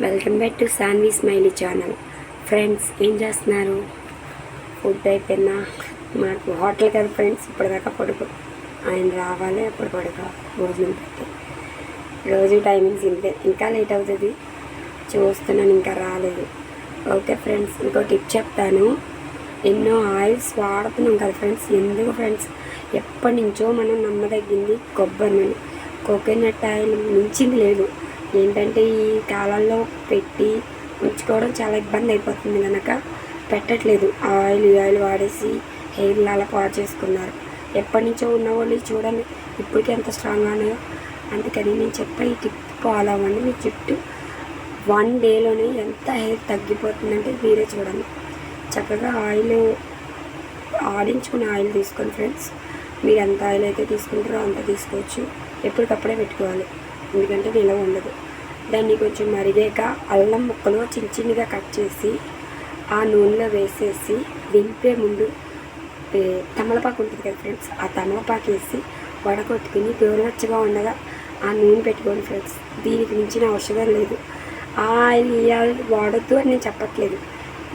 Welcome back to Sanvi smiley channel. Friends ఏం చేస్తున్నారు? Food అయిపోయినా మాకు హోటల్ కదా ఫ్రెండ్స్ ఇప్పటిదాకా పడుకో. ఆయన రావాలి అప్పుడు పడుకో. భోజనం పెట్టి. రోజు టైమింగ్స్ ఇంతే. ఇంకా లేట్ అవుతుంది. చూస్తున్నాను ఇంకా రాలేదు. ఓకే ఫ్రెండ్స్ ఇంకో టిప్ చెప్తాను. ఎన్నో ఆయిల్స్ వాడుతున్నాం కదా ఫ్రెండ్స్. ఎందుకు ఫ్రెండ్స్? ఎప్పటి నుంచో మనం నమ్మదగ్గింది కొబ్బరి నూనె. కోకోనట్ ఆయిల్ మించింది లేదు. ఏంటంటే ఈ కాలంలో పెట్టి ఉంచుకోవడం చాలా ఇబ్బంది అయిపోతుంది కనుక పెట్టట్లేదు. ఆ ఆయిల్ ఈ ఆయిల్ వాడేసి హెయిర్ అలా పాడు చేసుకున్నారు. ఎప్పటి నుంచో ఉన్న వాళ్ళు చూడండి ఇప్పటికీ ఎంత స్ట్రాంగ్ ఉన్నాయో. అందుకని నేను చెప్పే ఈ టిప్ ఫాలో అవ్వండి. మీ చుట్టూ వన్ డేలోనే ఎంత హెయిర్ తగ్గిపోతుందంటే మీరే చూడండి. చక్కగా ఆయిల్ ఆడించుకున్న ఆయిల్ తీసుకోండి ఫ్రెండ్స్. మీరు ఎంత ఆయిల్ అయితే తీసుకుంటారో అంత తీసుకోవచ్చు. ఎప్పటికప్పుడే పెట్టుకోవాలి. ఎందుకంటే నిలవ ఉండదు. దాన్ని కొంచెం మరిగాక అల్లం ముక్కలు చిన్న చిన్నగా కట్ చేసి ఆ నూనెలో వేసేసి దింపే ముందు తమలపాకు ఉంటుంది కదా ఫ్రెండ్స్ ఆ తమలపాకు వేసి వడగొట్టుకుని గోరువెచ్చగా ఉండగా ఆ నూనె పెట్టుకోండి ఫ్రెండ్స్ దీనికి మించిన అవసరం లేదు. ఆ ఆయిల్ ఈ ఆయిల్ వాడొద్దు అని నేను చెప్పట్లేదు.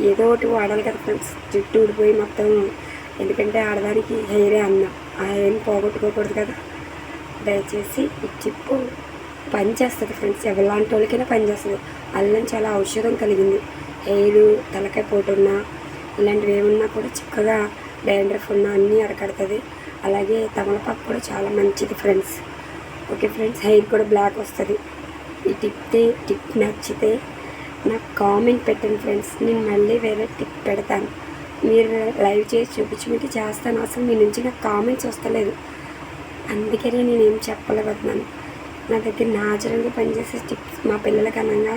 ఏదో ఒకటి వాడాలి కదా ఫ్రెండ్స్ జుట్టు ఊడిపోయి మొత్తం ఎందుకంటే ఆడదానికి హెయిరే అన్నం. ఆ హెయిర్ని పోగొట్టుకోకూడదు కదా. దయచేసి ఈ చిప్పు పనిచేస్తుంది ఫ్రెండ్స్ ఎవరిలాంటి వాళ్ళకైనా పనిచేస్తుంది అల్లం చాలా ఔషధం కలిగింది. హెయిర్ తలకాయ పోటున్నా ఇలాంటివి ఏమున్నా కూడా చక్కగా డాండ్రఫ్ ఉన్నా అన్నీ అరకడుతుంది. అలాగే తమలపాకు కూడా చాలా మంచిది ఫ్రెండ్స్ ఓకే ఫ్రెండ్స్ హెయిర్ కూడా బ్లాక్ వస్తుంది. ఈ టిప్ టిప్ నచ్చితే నాకు కామెంట్ పెట్టండి ఫ్రెండ్స్ నేను మళ్ళీ వేరే టిప్ పెడతాను. మీరు లైవ్ చేసి చూపించమంటే చేస్తాను. అసలు మీ నుంచి నాకు కామెంట్స్ వస్తలేదు. అందుకనే నేనేం చెప్పలేకపోతున్నాను. నా దగ్గర న్యాచురల్గా పనిచేసే టిప్స్ మా పిల్లలకి అనగా